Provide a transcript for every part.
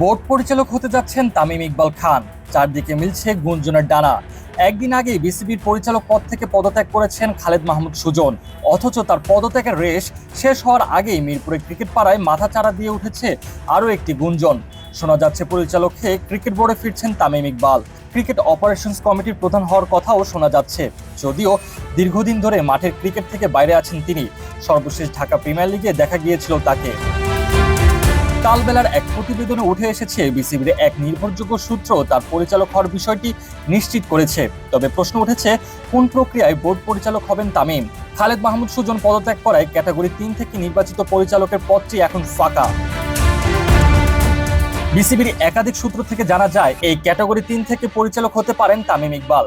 Board পরিচালক হতে যাচ্ছেন তামিম ইকবাল খান। চারদিকে মিলছে গুঞ্জনের ডানা। একদিন আগে বিসিবির পরিচালক পদ থেকে পদত্যাগ করেছেন খালেদ মাহমুদ সুজন। অথচ তার পদত্যাগের রেশ শেষ হওয়ার আগেই মিরপুরে ক্রিকেট পাড়ায় মাথা চারা দিয়ে উঠেছে আরও একটি গুঞ্জন। শোনা যাচ্ছে পরিচালক হয়ে ক্রিকেট বোর্ডে ফিরছেন তামিম ইকবাল। ক্রিকেট অপারেশনস কমিটির প্রধান হওয়ার কথাও শোনা যাচ্ছে। যদিও দীর্ঘদিন ধরে মাঠের ক্রিকেট থেকে বাইরে আছেন তিনি। সর্বশেষ ঢাকা প্রিমিয়ার লিগে দেখা গিয়েছিল তাকে। কালবেলার এক প্রতিবেদনে উঠে এসেছে, বিসিবির এক নির্ভরযোগ্য সূত্র তার পরিচালক হওয়ার বিষয়টি নিশ্চিত করেছে। তবে প্রশ্ন উঠেছে, কোন প্রক্রিয়ায় বোর্ড পরিচালক হবেন তামিম? খালেদ মাহমুদ সুজন পদত্যাগ করায় ক্যাটাগরি তিন থেকে নির্বাচিত পরিচালকের পদটি এখন ফাঁকা। বিসিবির একাধিক সূত্র থেকে জানা যায়, এই ক্যাটাগরি তিন থেকে পরিচালক হতে পারেন তামিম ইকবাল।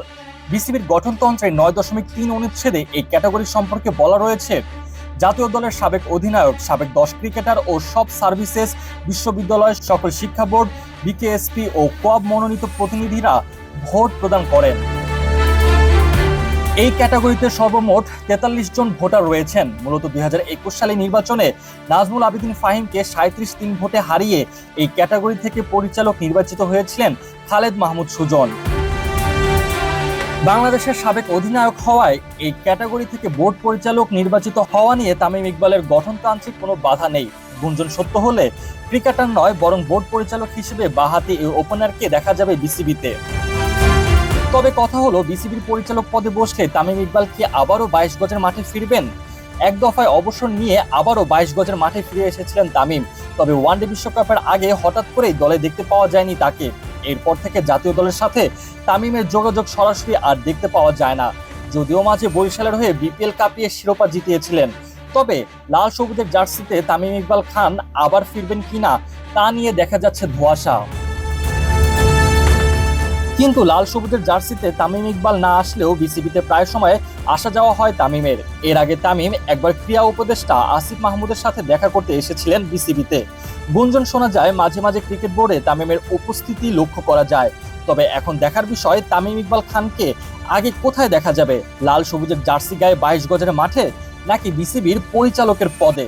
বিসিবির গঠনতন্ত্রে নয় দশমিক তিন অনুচ্ছেদে এই ক্যাটাগরি সম্পর্কে বলা রয়েছে জাতীয় দলের সাবেক অধিনায়ক, সাবেক দশ ক্রিকেটার ও সব সার্ভিসেস বিশ্ববিদ্যালয়ের সকল শিক্ষা বোর্ড, বিকেএসপি ও কোয়াব মনোনীত প্রতিনিধিরা ভোট প্রদান করেন। এই ক্যাটাগরিতে সর্বমোট তেতাল্লিশ জন ভোটার রয়েছেন। মূলত দুই সালে নির্বাচনে নাজমুল আবেদিন ফাহিমকে সাঁত্রিশ তিন ভোটে হারিয়ে এই ক্যাটাগরি থেকে পরিচালক নির্বাচিত হয়েছিলেন খালেদ মাহমুদ সুজন। বাংলাদেশের সাবেক অধিনায়ক হওয়ায় এই ক্যাটাগরি থেকে বোর্ড পরিচালক নির্বাচিত হওয়া নিয়ে তামিম ইকবালের গঠনতান্ত্রিক কোনো বাধা নেই। গুঞ্জন সত্য হলে ক্রিকেটার নয়, বরং বোর্ড পরিচালক হিসেবে বাহাতি এই ওপেনারকে দেখা যাবে বিসিবিতে। তবে কথা হলো, বিসিবির পরিচালক পদে বসলে তামিম ইকবাল কি আবারও বাইশ গজের মাঠে ফিরবেন? এক দফায় অবসর নিয়ে আবারও বাইশ গজের মাঠে ফিরে এসেছিলেন তামিম। তবে ওয়ানডে বিশ্বকাপের আগে হঠাৎ করেই দলে দেখতে পাওয়া যায়নি তাকে। এরপর থেকে জাতীয় দলের সাথে তামিমের যোগাযোগ সরাসরি আর দেখতে পাওয়া যায় না। যদিও মাঝে বরিশালের হয়ে বিপিএল কাপিয়ে শিরোপা জিতিয়েছিলেন। তবে লাল সবুজের জার্সিতে তামিম ইকবাল খান আবার ফিরবেন কিনা তা নিয়ে দেখা যাচ্ছে ধোঁয়াশা। কিন্তু লাল সবুজের জার্সিতে তামিম ইকবাল না আসলেও বিসিবিতে প্রায় সময় আসা যাওয়া হয় তামিমের। এর আগে তামিম একবার ক্রীড়া উপদেষ্টা আসিফ মাহমুদের সাথে দেখা করতে এসেছিলেন বিসিবিতে। গুঞ্জন শোনা যায়, মাঝে মাঝে ক্রিকেট বোর্ডে তামিমের উপস্থিতি লক্ষ্য করা যায়। তবে এখন দেখার বিষয়, তামিম ইকবাল খানকে আগে কোথায় দেখা যাবে? লাল সবুজের জার্সি গায়ে বাইশ গজের মাঠে নাকি বিসিবির পরিচালকের পদে?